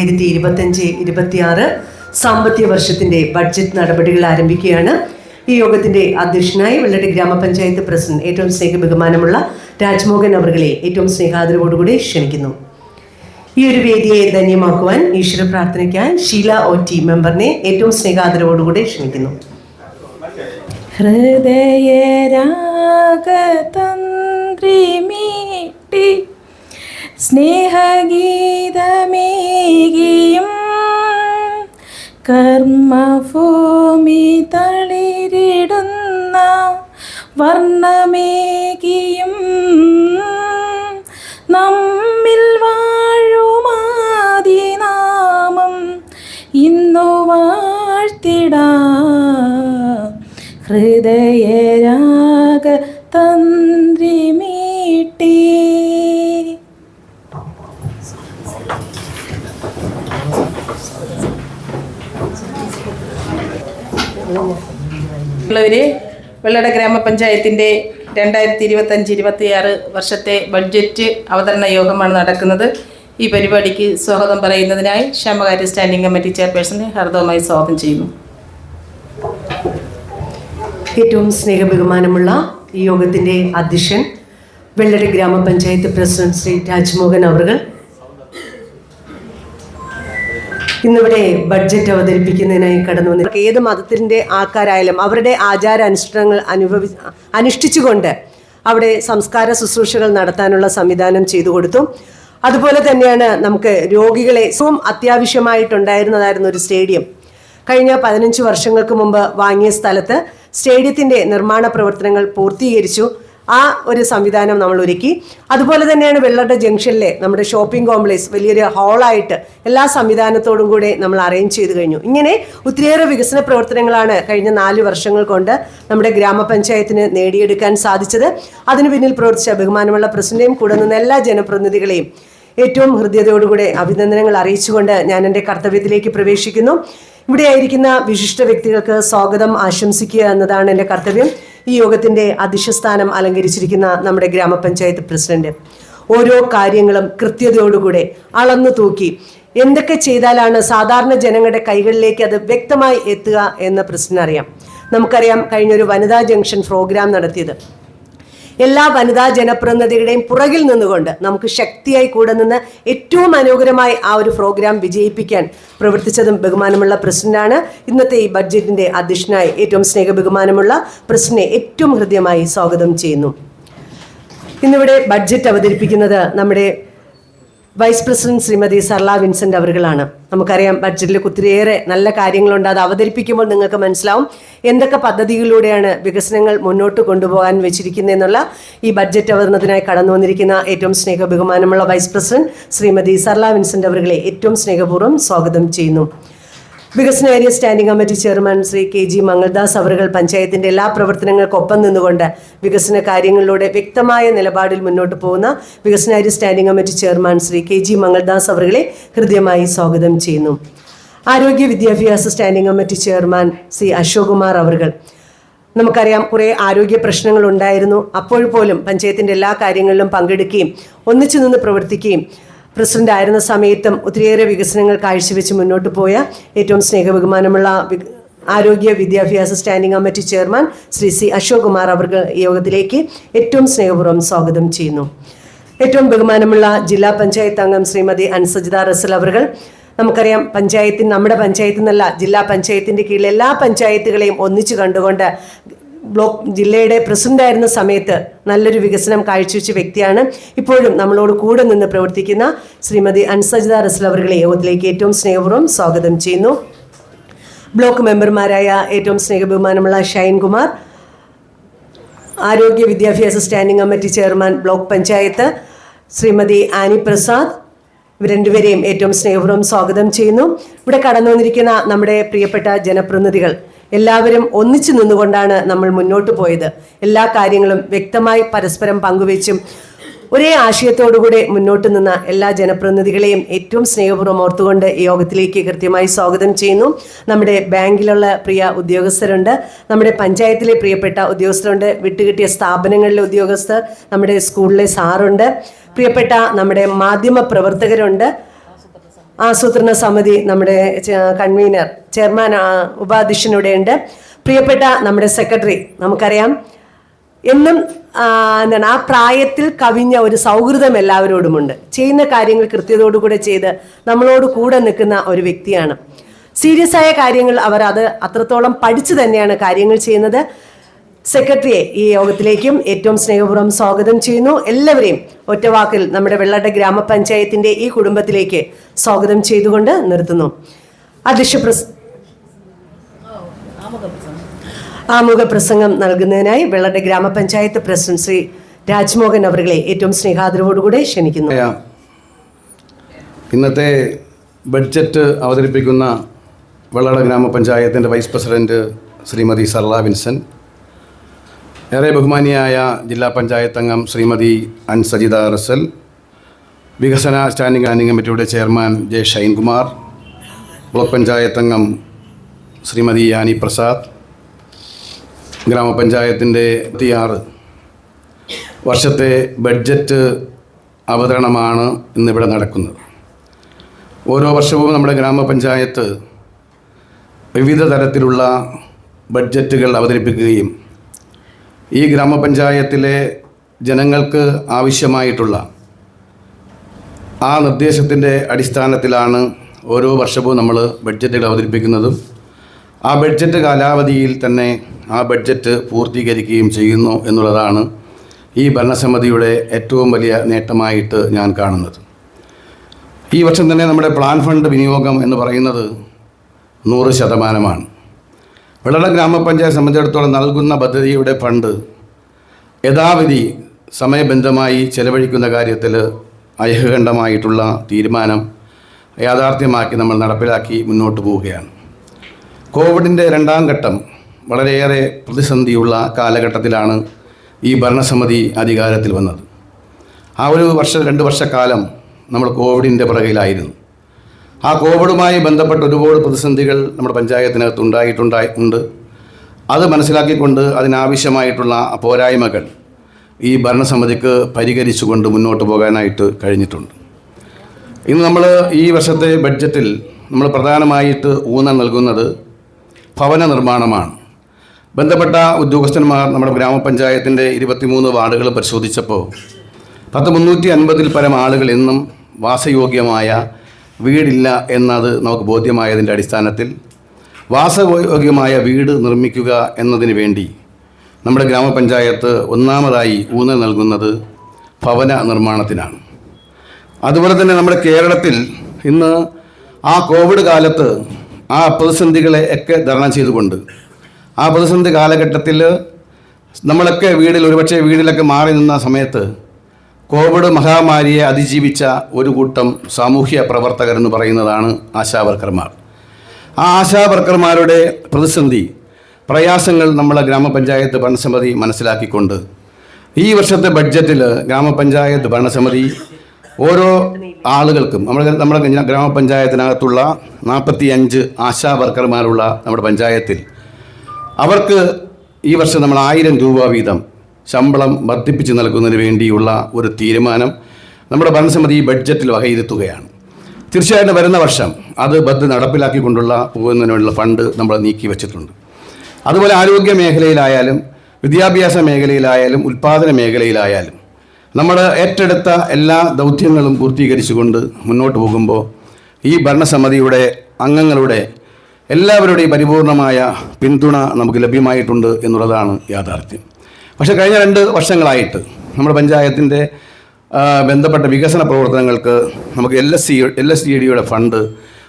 രണ്ടായിരത്തി ഇരുപത്തഞ്ച് ഇരുപത്തിയാറ് സാമ്പത്തിക വർഷത്തിന്റെ ബഡ്ജറ്റ് നടപടികൾ ആരംഭിക്കുകയാണ്. ഈ യോഗത്തിന്റെ അധ്യക്ഷനായി വെള്ളടി ഗ്രാമപഞ്ചായത്ത് പ്രസിഡന്റ് ഏറ്റവും സ്നേഹ ബഹുമാനമുള്ള രാജ്മോഹൻ അവർകളെ ഏറ്റവും സ്നേഹാദരവോടുകൂടി ക്ഷണിക്കുന്നു. ഈ ഒരു വേദിയെ ധന്യമാക്കുവാൻ ഈശ്വര പ്രാർത്ഥനയ്ക്കായി ഷീല ഒ ടി മെമ്പറിനെ ഏറ്റവും സ്നേഹാദരവോടുകൂടി ക്ഷണിക്കുന്നു. ഹൃദയരാഗതന്ത്രിമീട്ടി സ്നേഹഗീതമേകിയും കർമ്മഭൂമി തളിരിടുന്ന വർണമേകിയും നമ്മിൽ വാഴുമാതിനാമം ഇന്നു വാഴ്ത്തിടാ. ഹൃദയരാഗ വെള്ളട ഗ്രാമപഞ്ചായത്തിന്റെ രണ്ടായിരത്തി ഇരുപത്തഞ്ച് ഇരുപത്തിയാറ് വർഷത്തെ ബഡ്ജറ്റ് അവതരണ യോഗമാണ് നടക്കുന്നത്. ഈ പരിപാടിക്ക് സ്വാഗതം പറയുന്നതിനായി ക്ഷേമകാര്യ സ്റ്റാൻഡിംഗ് കമ്മിറ്റി ചെയർപേഴ്സണെ ഹർദവുമായി സ്വാഗതം ചെയ്യുന്നു. ഏറ്റവും സ്നേഹ ബഹുമാനമുള്ള ഈ യോഗത്തിന്റെ അധ്യക്ഷൻ വെള്ളടി ഗ്രാമപഞ്ചായത്ത് പ്രസിഡന്റ് ശ്രീ രാജ്മോഹൻ അവറുകൾ ഇന്നിവിടെ ബഡ്ജറ്റ് അവതരിപ്പിക്കുന്നതിനായി കടന്നു വന്നു ഏത് മതത്തിന്റെ ആൾക്കാരായാലും അവരുടെ ആചാര അനുഷ്ഠാനങ്ങൾ അനുഭവി അനുഷ്ഠിച്ചുകൊണ്ട് അവിടെ സംസ്കാര ശുശ്രൂഷകൾ നടത്താനുള്ള സംവിധാനം ചെയ്തു കൊടുത്തു. അതുപോലെ തന്നെയാണ് നമുക്ക് രോഗികളെ ഏറ്റവും അത്യാവശ്യമായിട്ടുണ്ടായിരുന്നതായിരുന്നു ഒരു സ്റ്റേഡിയം. കഴിഞ്ഞ പതിനഞ്ച് വർഷങ്ങൾക്ക് മുമ്പ് വാങ്ങിയ സ്ഥലത്ത് സ്റ്റേഡിയത്തിന്റെ നിർമ്മാണ പ്രവർത്തനങ്ങൾ പൂർത്തീകരിച്ചു. ആ ഒരു സംവിധാനം നമ്മൾ ഒരുക്കി. അതുപോലെ തന്നെയാണ് വെള്ളട ജംഗ്ഷനിലെ നമ്മുടെ ഷോപ്പിംഗ് കോംപ്ലക്സ് വലിയൊരു ഹാളായിട്ട് എല്ലാ സംവിധാനത്തോടും കൂടെ നമ്മൾ അറേഞ്ച് ചെയ്ത് കഴിഞ്ഞു. ഇങ്ങനെ ഒത്തിരിയേറെ വികസന പ്രവർത്തനങ്ങളാണ് കഴിഞ്ഞ നാല് വർഷങ്ങൾ കൊണ്ട് നമ്മുടെ ഗ്രാമപഞ്ചായത്തിന് നേടിയെടുക്കാൻ സാധിച്ചത്. അതിനു പിന്നിൽ പ്രവർത്തിച്ച ബഹുമാനമുള്ള പ്രസിഡന്റെയും കൂടെ നിന്ന എല്ലാ ജനപ്രതിനിധികളെയും ഏറ്റവും ഹൃദ്യതയോടുകൂടെ അഭിനന്ദനങ്ങൾ അറിയിച്ചുകൊണ്ട് ഞാൻ എന്റെ കർത്തവ്യത്തിലേക്ക് പ്രവേശിക്കുന്നു. ഇവിടെയായിരിക്കുന്ന വിശിഷ്ട വ്യക്തികൾക്ക് സ്വാഗതം ആശംസിക്കുക എന്നതാണ് എന്റെ കർത്തവ്യം. ഈ യോഗത്തിന്റെ അധ്യക്ഷസ്ഥാനം അലങ്കരിച്ചിരിക്കുന്ന നമ്മുടെ ഗ്രാമപഞ്ചായത്ത് പ്രസിഡന്റ്. ഓരോ കാര്യങ്ങളും കൃത്യതയോടുകൂടെ അളന്നു തൂക്കി എന്തൊക്കെ ചെയ്താലാണ് സാധാരണ ജനങ്ങളുടെ കൈകളിലേക്ക് അത് വ്യക്തമായി എത്തുക എന്ന് പ്രസിഡന്റ് അറിയാം നമുക്കറിയാം കഴിഞ്ഞൊരു വനിതാ ജംഗ്ഷൻ പ്രോഗ്രാം നടത്തിയത്. എല്ലാ വനിതാ ജനപ്രതിനിധികളുടെയും പുറകിൽ നിന്നുകൊണ്ട് നമുക്ക് ശക്തിയായി കൂടെ നിന്ന് ഏറ്റവും മനോഹരമായി ആ ഒരു പ്രോഗ്രാം വിജയിപ്പിക്കാൻ പ്രവർത്തിച്ചതും ബഹുമാനമുള്ള പ്രസിഡന്റാണ്. ഇന്നത്തെ ഈ ബഡ്ജറ്റിന്റെ അധ്യക്ഷനായി ഏറ്റവും സ്നേഹ ബഹുമാനമുള്ള പ്രസിഡന്റിനെ ഏറ്റവും ഹൃദ്യമായി സ്വാഗതം ചെയ്യുന്നു. ഇന്നിവിടെ ബഡ്ജറ്റ് അവതരിപ്പിക്കുന്നത് നമ്മുടെ വൈസ് പ്രസിഡന്റ് ശ്രീമതി സർല വിൻസെന്റ് അവറുകളാണ് നമുക്കറിയാം ബഡ്ജറ്റിൽ ഒത്തിരിയേറെ നല്ല കാര്യങ്ങളുണ്ട്. അത് അവതരിപ്പിക്കുമ്പോൾ നിങ്ങൾക്ക് മനസ്സിലാവും എന്തൊക്കെ പദ്ധതികളിലൂടെയാണ് വികസനങ്ങൾ മുന്നോട്ട് കൊണ്ടുപോകാൻ വെച്ചിരിക്കുന്നതെന്നുള്ള ഈ ബഡ്ജറ്റ് അവതരണത്തിനായി കടന്നു വന്നിരിക്കുന്ന ഏറ്റവും സ്നേഹ ബഹുമാനമുള്ള വൈസ് പ്രസിഡന്റ് ശ്രീമതി സർല വിൻസെന്റ് അവറുകളെ ഏറ്റവും സ്നേഹപൂർവം സ്വാഗതം ചെയ്യുന്നു. വികസന area standing committee chairman Shri K G Mangaldas അവറുകൾ പഞ്ചായത്തിന്റെ എല്ലാ പ്രവർത്തനങ്ങൾക്കൊപ്പം നിന്നുകൊണ്ട് വികസന കാര്യങ്ങളിലൂടെ വ്യക്തമായ നിലപാടിൽ മുന്നോട്ട് പോകുന്ന വികസന area standing committee chairman Shri K G Mangaldas അവറുകളെ ഹൃദ്യമായി സ്വാഗതം ചെയ്യുന്നു. ആരോഗ്യ വിദ്യാഭ്യാസ standing committee chairman Shri Ashok Kumar അവറുകൾ നമുക്കറിയാം കുറേ ആരോഗ്യ പ്രശ്നങ്ങൾ ഉണ്ടായിരുന്നു. അപ്പോൾ പോലും പഞ്ചായത്തിന്റെ എല്ലാ കാര്യങ്ങളിലും പങ്കെടുക്കുകയും ഒന്നിച്ചു നിന്ന് പ്രവർത്തിക്കുകയും പ്രസിഡന്റ് ആയിരുന്ന സമയത്തും ഒത്തിരിയേറെ വികസനങ്ങൾ കാഴ്ചവെച്ച് മുന്നോട്ട് പോയ ഏറ്റവും സ്നേഹബഹുമാനമുള്ള ആരോഗ്യ വിദ്യാഭ്യാസ standing committee chairman Shri C Ashok Kumar അവർക്ക് യോഗത്തിലേക്ക് ഏറ്റവും സ്നേഹപൂർവം സ്വാഗതം ചെയ്യുന്നു. ഏറ്റവും ബഹുമാനമുള്ള ജില്ലാ പഞ്ചായത്ത് അംഗം ശ്രീമതി അൻസജിത റസൽ അവർകൾ നമുക്കറിയാം പഞ്ചായത്തിന് നമ്മുടെ പഞ്ചായത്തിൽ നിന്നല്ല ജില്ലാ പഞ്ചായത്തിന്റെ കീഴിൽ എല്ലാ പഞ്ചായത്തുകളെയും ഒന്നിച്ചു കണ്ടുകൊണ്ട് ബ്ലോക്ക് ജില്ലയുടെ പ്രസിഡന്റ് ആയിരുന്ന സമയത്ത് നല്ലൊരു വികസനം കാഴ്ചവെച്ച വ്യക്തിയാണ്. ഇപ്പോഴും നമ്മളോട് കൂടെ നിന്ന് പ്രവർത്തിക്കുന്ന ശ്രീമതി അൻസജിത റസൽ അവരുടെ യോഗത്തിലേക്ക് ഏറ്റവും സ്നേഹപൂർവം സ്വാഗതം ചെയ്യുന്നു. ബ്ലോക്ക് മെമ്പർമാരായ ഏറ്റവും സ്നേഹബഹുമാനമുള്ള ഷൈൻ കുമാർ ആരോഗ്യ വിദ്യാഭ്യാസ standing committee chairman block panchayat Shrimati Annie Prasad ഇവർ രണ്ടുപേരെയും ഏറ്റവും സ്നേഹപൂർവം സ്വാഗതം ചെയ്യുന്നു. ഇവിടെ കടന്നു വന്നിരിക്കുന്ന നമ്മുടെ പ്രിയപ്പെട്ട ജനപ്രതിനിധികൾ എല്ലാവരും ഒന്നിച്ചു നിന്നുകൊണ്ടാണ് നമ്മൾ മുന്നോട്ട് പോയത്. എല്ലാ കാര്യങ്ങളും വ്യക്തമായി പരസ്പരം പങ്കുവെച്ചും ഒരേ ആശയത്തോടുകൂടെ മുന്നോട്ട് നിന്ന എല്ലാ ജനപ്രതിനിധികളെയും ഏറ്റവും സ്നേഹപൂർവം ഓർത്തുകൊണ്ട് യോഗത്തിലേക്ക് കൃത്യമായി സ്വാഗതം ചെയ്യുന്നു. നമ്മുടെ ബാങ്കിലുള്ള പ്രിയ ഉദ്യോഗസ്ഥരുണ്ട്. നമ്മുടെ പഞ്ചായത്തിലെ പ്രിയപ്പെട്ട ഉദ്യോഗസ്ഥരുണ്ട്. വിട്ടുകിട്ടിയ സ്ഥാപനങ്ങളിലെ ഉദ്യോഗസ്ഥർ. നമ്മുടെ സ്കൂളിലെ സാറുണ്ട്. പ്രിയപ്പെട്ട നമ്മുടെ മാധ്യമ പ്രവർത്തകരുണ്ട് ആസൂത്രണ സമിതി നമ്മുടെ കൺവീനർ ചെയർമാൻ ഉപാധ്യക്ഷൻ ഇവിടെയുണ്ട് പ്രിയപ്പെട്ട നമ്മുടെ സെക്രട്ടറി നമുക്കറിയാം എന്നും എന്താണ് ആ പ്രായത്തിൽ കവിഞ്ഞ ഒരു സൗഹൃദം എല്ലാവരോടുമുണ്ട്. ചെയ്യുന്ന കാര്യങ്ങൾ കൃത്യതയോടുകൂടെ ചെയ്ത് നമ്മളോട് കൂടെ നിൽക്കുന്ന ഒരു വ്യക്തിയാണ്. സീരിയസ് ആയ കാര്യങ്ങൾ അവർ അത് അത്രത്തോളം പഠിച്ചു തന്നെയാണ് കാര്യങ്ങൾ ചെയ്യുന്നത്. സെക്രട്ടറിയെ ഈ യോഗത്തിലേക്കും ഏറ്റവും സ്നേഹപൂർവം സ്വാഗതം ചെയ്യുന്നു. എല്ലാവരെയും ഒറ്റവാക്കിൽ നമ്മുടെ വെള്ളട ഗ്രാമപഞ്ചായത്തിന്റെ ഈ കുടുംബത്തിലേക്ക് സ്വാഗതം ചെയ്തുകൊണ്ട് നിർത്തുന്നു. അധ്യക്ഷ ആമുഖ പ്രസംഗം നൽകുന്നതിനായി വെള്ളട ഗ്രാമപഞ്ചായത്ത് പ്രസിഡന്റ് ശ്രീ രാജ്മോഹൻ അവരുടെ ഏറ്റവും സ്നേഹാദരവോടുകൂടെ ക്ഷണിക്കുന്നു. ഇന്നത്തെ ബഡ്ജറ്റ് അവതരിപ്പിക്കുന്ന വെള്ളട ഗ്രാമപഞ്ചായത്തിന്റെ വൈസ് പ്രസിഡന്റ് ശ്രീമതി സർല വിൻസൻ ഏറെ ബഹുമാനിയായ ജില്ലാ പഞ്ചായത്ത് അംഗം ശ്രീമതി അൻസജിത റസൽ വികസന സ്റ്റാൻഡിംഗ് പ്ലാനിംഗ് കമ്മിറ്റിയുടെ chairman J Shinekumar block panchayat അംഗം ശ്രീമതി യാനി പ്രസാദ് ഗ്രാമപഞ്ചായത്തിന്റെ ഇരുപത്തിയാറ് വർഷത്തെ ബഡ്ജറ്റ് അവതരണമാണ് ഇന്നിവിടെ നടക്കുന്നത്. ഓരോ വർഷവും നമ്മുടെ ഗ്രാമപഞ്ചായത്ത് വിവിധ തരത്തിലുള്ള ബഡ്ജറ്റുകൾ അവതരിപ്പിക്കുകയും ഈ ഗ്രാമപഞ്ചായത്തിലെ ജനങ്ങൾക്ക് ആവശ്യമായിട്ടുള്ള ആ നിർദ്ദേശത്തിന്റെ അടിസ്ഥാനത്തിലാണ് ഓരോ വർഷവും നമ്മൾ ബഡ്ജറ്റുകൾ അവതരിപ്പിക്കുന്നതും. ആ ബഡ്ജറ്റ് കാലാവധിയിൽ തന്നെ ആ ബഡ്ജറ്റ് പൂർത്തീകരിക്കുകയും ചെയ്യുന്നു എന്നുള്ളതാണ് ഈ ഭരണസമിതിയുടെ ഏറ്റവും വലിയ നേട്ടമായിട്ട് ഞാൻ കാണുന്നത്. ഈ വർഷം തന്നെ നമ്മുടെ പ്ലാൻ ഫണ്ട് വിനിയോഗം എന്ന് പറയുന്നത് നൂറ് ശതമാനമാണ്. വെള്ളട ഗ്രാമപഞ്ചായത്ത് സംബന്ധിച്ചിടത്തോളം നൽകുന്ന പദ്ധതിയുടെ ഫണ്ട് യഥാവിധി സമയബന്ധമായി ചെലവഴിക്കുന്ന കാര്യത്തിൽ ഐഹകണ്ഠമായിട്ടുള്ള തീരുമാനം യാഥാർത്ഥ്യമാക്കി നമ്മൾ നടപ്പിലാക്കി മുന്നോട്ട് പോവുകയാണ്. കോവിഡിന്റെ രണ്ടാം ഘട്ടം വളരെയേറെ പ്രതിസന്ധിയുള്ള കാലഘട്ടത്തിലാണ് ഈ ഭരണസമിതി അധികാരത്തിൽ വന്നത്. ആ ഒരു വർഷം രണ്ട് വർഷക്കാലം നമ്മൾ കോവിഡിന്റെ പുറകിലായിരുന്നു. ആ കോവിഡുമായി ബന്ധപ്പെട്ട ഒരുപാട് പ്രതിസന്ധികൾ നമ്മുടെ പഞ്ചായത്തിനകത്ത് ഉണ്ടായിട്ടുണ്ടായി ഉണ്ട്. അത് മനസ്സിലാക്കിക്കൊണ്ട് അതിനാവശ്യമായിട്ടുള്ള പോരായ്മകൾ ഈ ഭരണസമിതിക്ക് പരിഹരിച്ചുകൊണ്ട് മുന്നോട്ട് പോകാനായിട്ട് കഴിഞ്ഞിട്ടുണ്ട്. ഇന്ന് നമ്മൾ ഈ വർഷത്തെ ബഡ്ജറ്റിൽ നമ്മൾ പ്രധാനമായിട്ട് ഊന്നൽ നൽകുന്നത് ഭവന നിർമ്മാണമാണ്. ബന്ധപ്പെട്ട ഉദ്യോഗസ്ഥന്മാർ നമ്മുടെ ഗ്രാമപഞ്ചായത്തിന്റെ ഇരുപത്തിമൂന്ന് വാർഡുകൾ പരിശോധിച്ചപ്പോൾ പത്ത് മുന്നൂറ്റി അൻപതിൽ പരം ആളുകൾ ഇന്നും വാസയോഗ്യമായ വീടില്ല എന്നത് നമുക്ക് ബോധ്യമായതിന്റെ അടിസ്ഥാനത്തിൽ വാസയോഗ്യമായ വീട് നിർമ്മിക്കുക എന്നതിന് വേണ്ടി നമ്മുടെ ഗ്രാമപഞ്ചായത്ത് ഒന്നാമതായി ഊന്നൽ നൽകുന്നത് ഭവന നിർമ്മാണത്തിനാണ്. അതുപോലെ തന്നെ നമ്മുടെ കേരളത്തിൽ ഇന്ന് ആ കോവിഡ് കാലത്ത് ആ പ്രതിസന്ധികളെ ഒക്കെ തരണം ചെയ്തുകൊണ്ട് ആ പ്രതിസന്ധി കാലഘട്ടത്തിൽ നമ്മളൊക്കെ വീടിൽ ഒരുപക്ഷെ വീടിലൊക്കെ മാറി നിന്ന സമയത്ത് കോവിഡ് മഹാമാരിയെ അതിജീവിച്ച ഒരു കൂട്ടം സാമൂഹ്യ പ്രവർത്തകർ എന്ന് പറയുന്നതാണ് ആശാവർക്കർമാർ ആ ആശാവർക്കർമാരുടെ പ്രതിസന്ധി പ്രയാസങ്ങൾ നമ്മളെ ഗ്രാമപഞ്ചായത്ത് ഭരണസമിതി മനസ്സിലാക്കിക്കൊണ്ട് ഈ വർഷത്തെ ബഡ്ജറ്റിൽ ഗ്രാമപഞ്ചായത്ത് ഭരണസമിതി ഓരോ ആളുകൾക്കും നമ്മൾ നമ്മുടെ ഗ്രാമപഞ്ചായത്തിനകത്തുള്ള നാൽപ്പത്തി അഞ്ച് ആശാ വർക്കർമാരുള്ള നമ്മുടെ പഞ്ചായത്തിൽ അവർക്ക് ഈ വർഷം നമ്മൾ ആയിരം രൂപ വീതം ശമ്പളം വർദ്ധിപ്പിച്ച് നൽകുന്നതിന് വേണ്ടിയുള്ള ഒരു തീരുമാനം നമ്മുടെ ഭരണസമിതി ബഡ്ജറ്റിൽ വകയിരുത്തുകയാണ്. തീർച്ചയായിട്ടും വരുന്ന വർഷം അത് ബദ് നടപ്പിലാക്കിക്കൊണ്ടുള്ള പോകുന്നതിനുള്ള ഫണ്ട് നമ്മൾ നീക്കി വെച്ചിട്ടുണ്ട്. അതുപോലെ ആരോഗ്യ മേഖലയിലായാലും വിദ്യാഭ്യാസ മേഖലയിലായാലും ഉൽപ്പാദന മേഖലയിലായാലും നമ്മൾ ഏറ്റെടുത്ത എല്ലാ ദൗത്യങ്ങളും പൂർത്തീകരിച്ചുകൊണ്ട് മുന്നോട്ട് പോകുമ്പോൾ ഈ ഭരണസമിതിയുടെ അംഗങ്ങളുടെ എല്ലാവരുടെയും പരിപൂർണമായ പിന്തുണ നമുക്ക് ലഭ്യമായിട്ടുണ്ട് എന്നുള്ളതാണ് യാഥാർത്ഥ്യം. പക്ഷേ കഴിഞ്ഞ രണ്ട് വർഷങ്ങളായിട്ട് നമ്മുടെ പഞ്ചായത്തിന്റെ ബന്ധപ്പെട്ട വികസന പ്രവർത്തനങ്ങൾക്ക് നമുക്ക് L S C L S D ഡിയുടെ ഫണ്ട്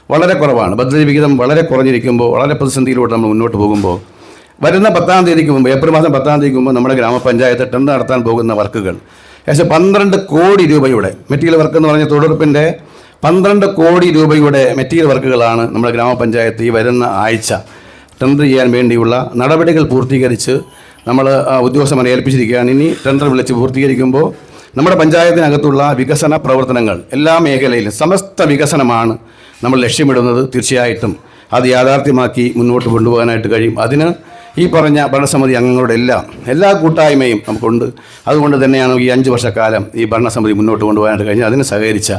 വളരെ കുറവാണ്. പദ്ധതി വിഹിതം വളരെ കുറഞ്ഞിരിക്കുമ്പോൾ വളരെ പ്രതിസന്ധിയിലൂടെ നമ്മൾ മുന്നോട്ട് പോകുമ്പോൾ വരുന്ന പത്താം തീയതിക്ക് മുമ്പ് ഏപ്രിൽ മാസം പത്താം തീയതിക്ക് മുമ്പ് നമ്മുടെ ഗ്രാമപഞ്ചായത്ത് ടെൻഡർ നടത്താൻ പോകുന്ന വർക്കുകൾ ഏകദേശം പന്ത്രണ്ട് കോടി രൂപയുടെ മെറ്റീരിയൽ വർക്ക് എന്ന് പറഞ്ഞ തൊഴിലുറപ്പിന്റെ പന്ത്രണ്ട് കോടി രൂപയുടെ മെറ്റീരിയൽ വർക്കുകളാണ് നമ്മുടെ ഗ്രാമപഞ്ചായത്ത് ഈ വരുന്ന ആഴ്ച ടെൻഡർ ചെയ്യാൻ വേണ്ടിയുള്ള നടപടികൾ പൂർത്തീകരിച്ച് നമ്മൾ ഉദ്യോഗസ്ഥന്മാരെ ഏൽപ്പിച്ചിരിക്കുകയാണ്. ഇനി ടെൻഡർ വിളിച്ച് പൂർത്തീകരിക്കുമ്പോൾ നമ്മുടെ പഞ്ചായത്തിനകത്തുള്ള വികസന പ്രവർത്തനങ്ങൾ എല്ലാ മേഖലയിലും സമസ്ത വികസനമാണ് നമ്മൾ ലക്ഷ്യമിടുന്നത് തീർച്ചയായിട്ടും. അത് യാഥാർത്ഥ്യമാക്കി മുന്നോട്ട് കൊണ്ടുപോകാനായിട്ട് കഴിയും. അതിന് ഈ പറഞ്ഞ ഭരണസമിതി അംഗങ്ങളുടെ എല്ലാം എല്ലാ കൂട്ടായ്മയും നമുക്കുണ്ട്. അതുകൊണ്ട് തന്നെയാണ് ഈ അഞ്ച് വർഷക്കാലം ഈ ഭരണസമിതി മുന്നോട്ട് കൊണ്ടുപോകാനായിട്ട് കഴിഞ്ഞത്. അതിന് സഹകരിച്ച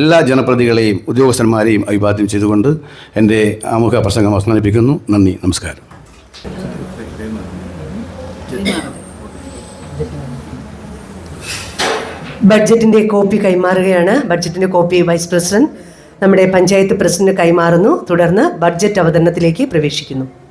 എല്ലാ ജനപ്രതികളെയും ഉദ്യോഗസ്ഥന്മാരെയും അഭിവാദ്യം ചെയ്തുകൊണ്ട് എന്റെ ആമുഖ പ്രസംഗം അവസാനിപ്പിക്കുന്നു. നന്ദി നമസ്കാരം. ബഡ്ജറ്റിന്റെ കോപ്പി കൈമാറുകയാണ്. ബഡ്ജറ്റിന്റെ കോപ്പി വൈസ് പ്രസിഡന്റ് നമ്മുടെ പഞ്ചായത്ത് പ്രസിഡന്റ് കൈമാറുന്നു. തുടർന്ന് ബഡ്ജറ്റ് അവതരണത്തിലേക്ക് പ്രവേശിക്കുന്നു.